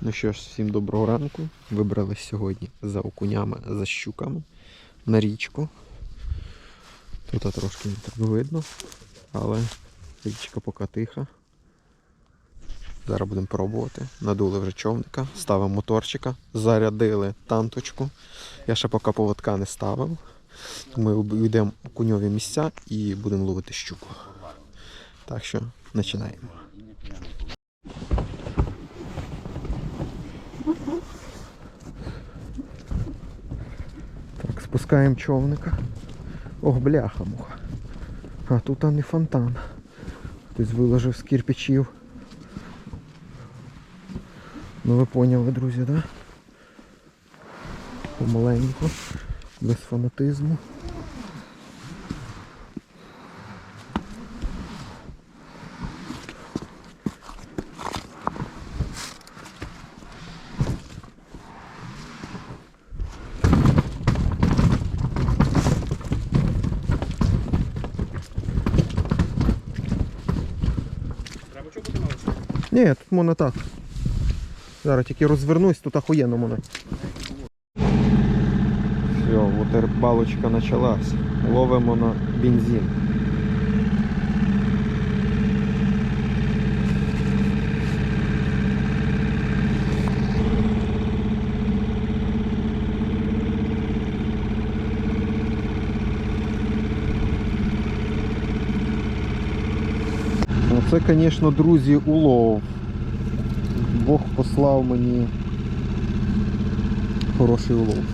Ну що ж, всім доброго ранку. Вибрались сьогодні за окунями, за щуками на річку. Тут трошки не так видно, але річка поки тиха. Зараз будемо пробувати. Надули вже човника, ставимо моторчика, зарядили танточку. Я ще поки поводка не ставив. Ми йдемо у куньові місця і будемо ловити щуку. Так що починаємо. Спускаємо човника. Ох, бляха муха. А тут а не фонтан. Хтось виложив з кирпичів. Ну ви поняли, друзі, да? Помаленьку, без фанатизму. Ні, тут можна так. Зараз тільки розвернусь, тут ахуєнно можна. Все, waterбалочка почалась. Ловимо на бензин. Це, звісно, друзі, улов. Бог послав мені хороший улов.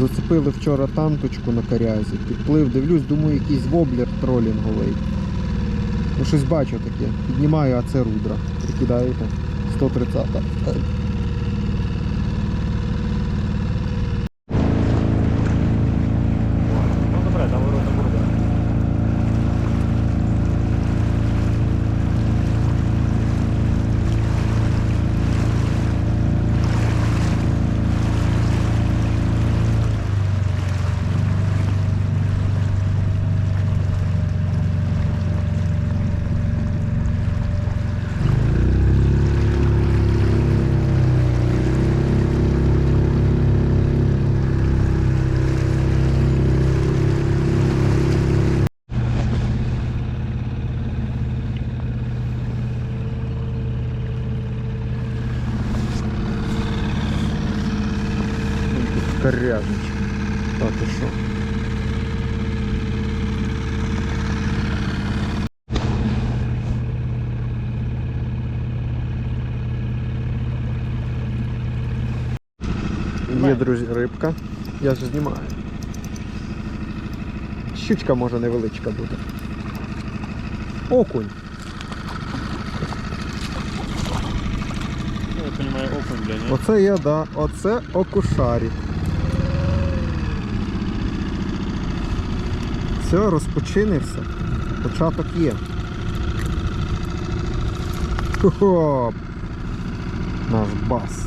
Зацепили вчора танточку на корязі, підплив, дивлюсь, думаю, якийсь воблер тролінговий. Ну щось бачу таке. Піднімаю, а це рудра. Прикидаєте? 130. Корязничок. Так і що? Є, друзі, рибка. Я ж знімаю. Щучка може невеличка бути. Окунь. Я розумію, окунь, бля, ні? Оце я, да. Оце окушарі. Все, розпочинився. Початок є. Хоп! Наш бас.